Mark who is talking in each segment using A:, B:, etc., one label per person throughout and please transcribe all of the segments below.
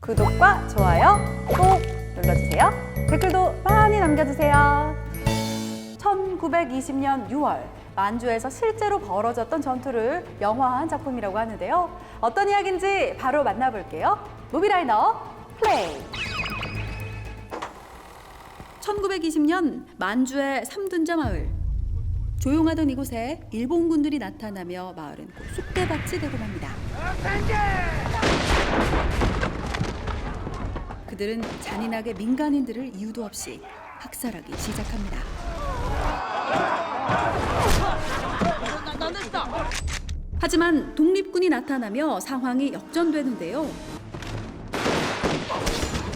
A: 구독과 좋아요 꼭 눌러주세요. 댓글도 많이 남겨주세요. 1920년 6월 만주에서 실제로 벌어졌던 전투를 영화한 작품이라고 하는데요. 어떤 이야기인지 바로 만나볼게요. 무비라이너 플레이. 1920년 만주의 삼둔자 마을. 조용하던 이곳에 일본군들이 나타나며 마을은 곧 쑥대밭이 되고 맙니다. 그들은 잔인하게 민간인들을 이유도 없이 학살하기 시작합니다. 하지만 독립군이 나타나며 상황이 역전되는데요.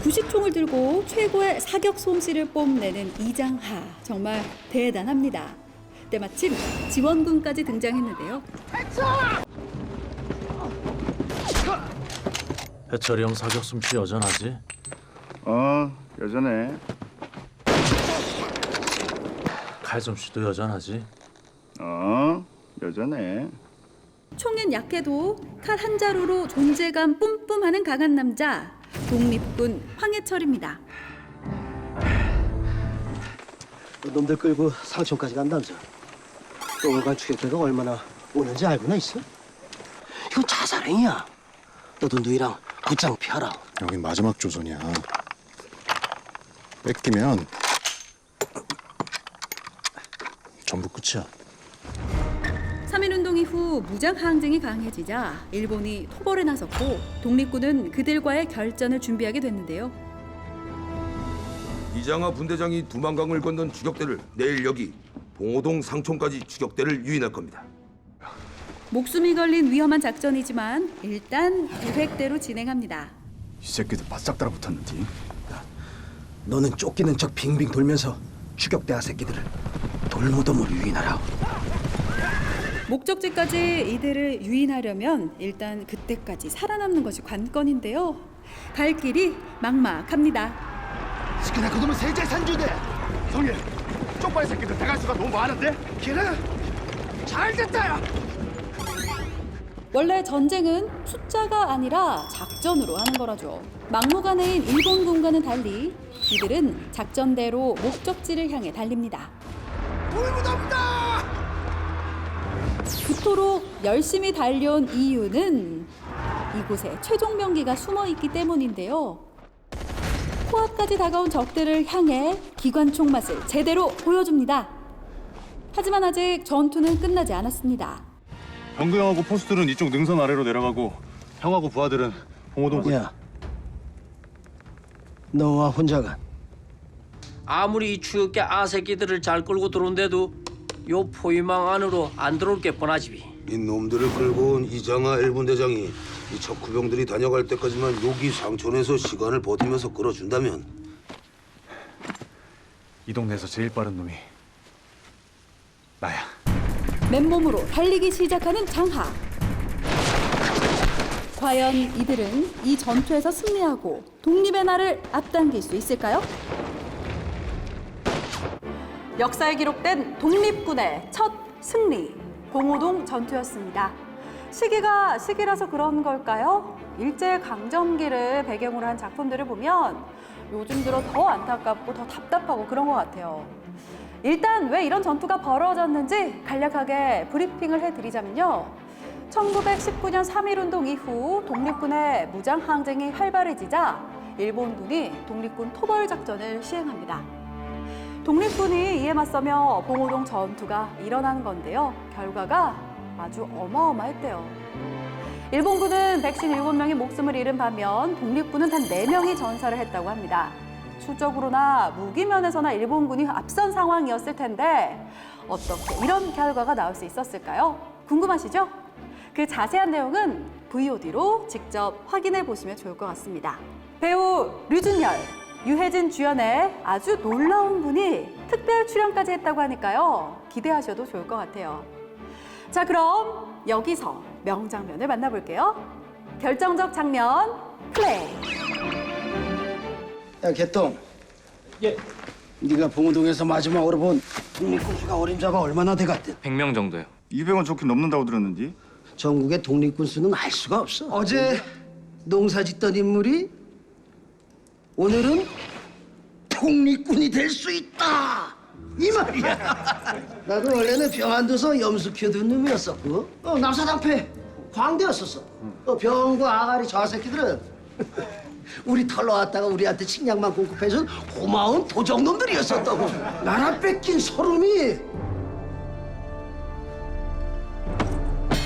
A: 구식총을 들고 최고의 사격 솜씨를 뽐내는 이장하 정말 대단합니다. 때마침 지원군까지 등장했는데요.
B: 해철이 형 사격 솜씨 여전하지?
C: 어 여전해
B: 칼 솜씨도 여전하지?
C: 어 여전해
A: 총엔 약해도 칼 한 자루로 존재감 뿜뿜하는 강한 남자 독립군 황해철입니다.
D: 놈들 끌고 상천까지 간다면서 또 오늘 갈 추격대가 얼마나 오는지 알고나 있어? 이거 자살행위야 너도 누이랑 곧장 피하라
E: 여긴 마지막 조선이야. 뺏기면 전부 끝이야.
A: 3.1운동 이후 무장 항쟁이 강해지자 일본이 토벌에 나섰고 독립군은 그들과의 결전을 준비하게 됐는데요.
F: 이장하 분대장이 두만강을 건넌 추격대를 내일 여기 봉오동 상촌까지 추격대를 유인할 겁니다.
A: 목숨이 걸린 위험한 작전이지만 일단 계획대로 진행합니다.
C: 이 새끼들 바싹 달아붙었는지
D: 너는 쫓기는 척 빙빙 돌면서 추격대하 새끼들을 돌무덤으로 유인하라
A: 목적지까지 이들을 유인하려면 일단 그때까지 살아남는 것이 관건인데요. 갈 길이 막막합니다.
C: 스키나 그놈은 세제 산주대 성일 쪽발 새끼들 대갈수가 너무 많은데 걔는 잘 됐다야
A: 원래 전쟁은 숫자가 아니라 작전으로 하는 거라죠. 막무가내인 일본군과는 달리 이들은 작전대로 목적지를 향해 달립니다. 그토록 열심히 달려온 이유는 이곳에 최종 병기가 숨어 있기 때문인데요. 코앞까지 다가온 적들을 향해 기관총 맛을 제대로 보여줍니다. 하지만 아직 전투는 끝나지 않았습니다.
E: 병구형하고 포스들은 이쪽 능선 아래로 내려가고 형하고 부하들은 봉호동
D: 야 너와 혼자 가
G: 아무리 이 추격계 아새끼들을 잘 끌고 들어온데도 요 포위망 안으로 안 들어올 게 뻔하지.
F: 이 놈들을 끌고 온 이장하 일분대장이 이 척후병들이 다녀갈 때까지만 여기 상촌에서 시간을 버티면서 끌어준다면
E: 이 동네에서 제일 빠른 놈이 나야.
A: 맨몸으로 달리기 시작하는 장하. 과연 이들은 이 전투에서 승리하고 독립의 날을 앞당길 수 있을까요? 역사에 기록된 독립군의 첫 승리, 봉오동 전투였습니다. 시기가 시기라서 그런 걸까요? 일제 강점기를 배경으로 한 작품들을 보면 요즘 들어 더 안타깝고 더 답답하고 그런 것 같아요. 일단 왜 이런 전투가 벌어졌는지 간략하게 브리핑을 해드리자면요. 1919년 3.1운동 이후 독립군의 무장 항쟁이 활발해지자 일본군이 독립군 토벌 작전을 시행합니다. 독립군이 이에 맞서며 봉오동 전투가 일어나는 건데요. 결과가 아주 어마어마했대요. 일본군은 백신 7명이 목숨을 잃은 반면 독립군은 단 4명이 전사를 했다고 합니다. 수적으로나 무기면에서나 일본군이 앞선 상황이었을 텐데 어떻게 이런 결과가 나올 수 있었을까요? 궁금하시죠? 그 자세한 내용은 VOD로 직접 확인해 보시면 좋을 것 같습니다. 배우 류준열, 유해진 주연의 아주 놀라운 분이 특별 출연까지 했다고 하니까요. 기대하셔도 좋을 것 같아요. 자, 그럼 여기서 명장면을 만나볼게요. 결정적 장면 플레이.
D: 야 개똥 예 네가 봉우동에서 마지막으로 본 독립군수가 어림잡아 얼마나 돼갔든
H: 100명 정도요.
C: 200원 좋게 넘는다고 들었는데
D: 전국의 독립군 수는 알 수가 없어 어제 농사 짓던 인물이 오늘은 독립군이 될 수 있다. 이 말이야. 나도 원래는 병안 둬서 염소 키우던 놈이었었고, 어, 남사당패 광대였었어. 어, 병과 아가리 저 새끼들은 우리 털러 왔다가 우리한테 식량만 공급해준 고마운 도적놈들이었었다고. 나라 뺏긴 서름이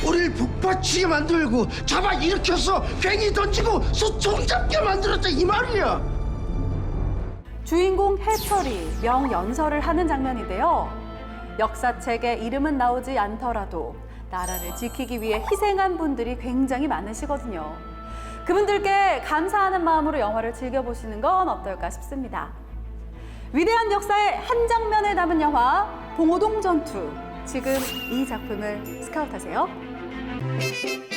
D: 우리를 북받치게 만들고 잡아 일으켜서 괜히 던지고 소총 잡게 만들었다 이 말이야.
A: 주인공 해철이 명연설을 하는 장면인데요. 역사책에 이름은 나오지 않더라도 나라를 지키기 위해 희생한 분들이 굉장히 많으시거든요. 그분들께 감사하는 마음으로 영화를 즐겨보시는 건 어떨까 싶습니다. 위대한 역사의 한 장면을 담은 영화 봉오동 전투. 지금 이 작품을 스카우트하세요.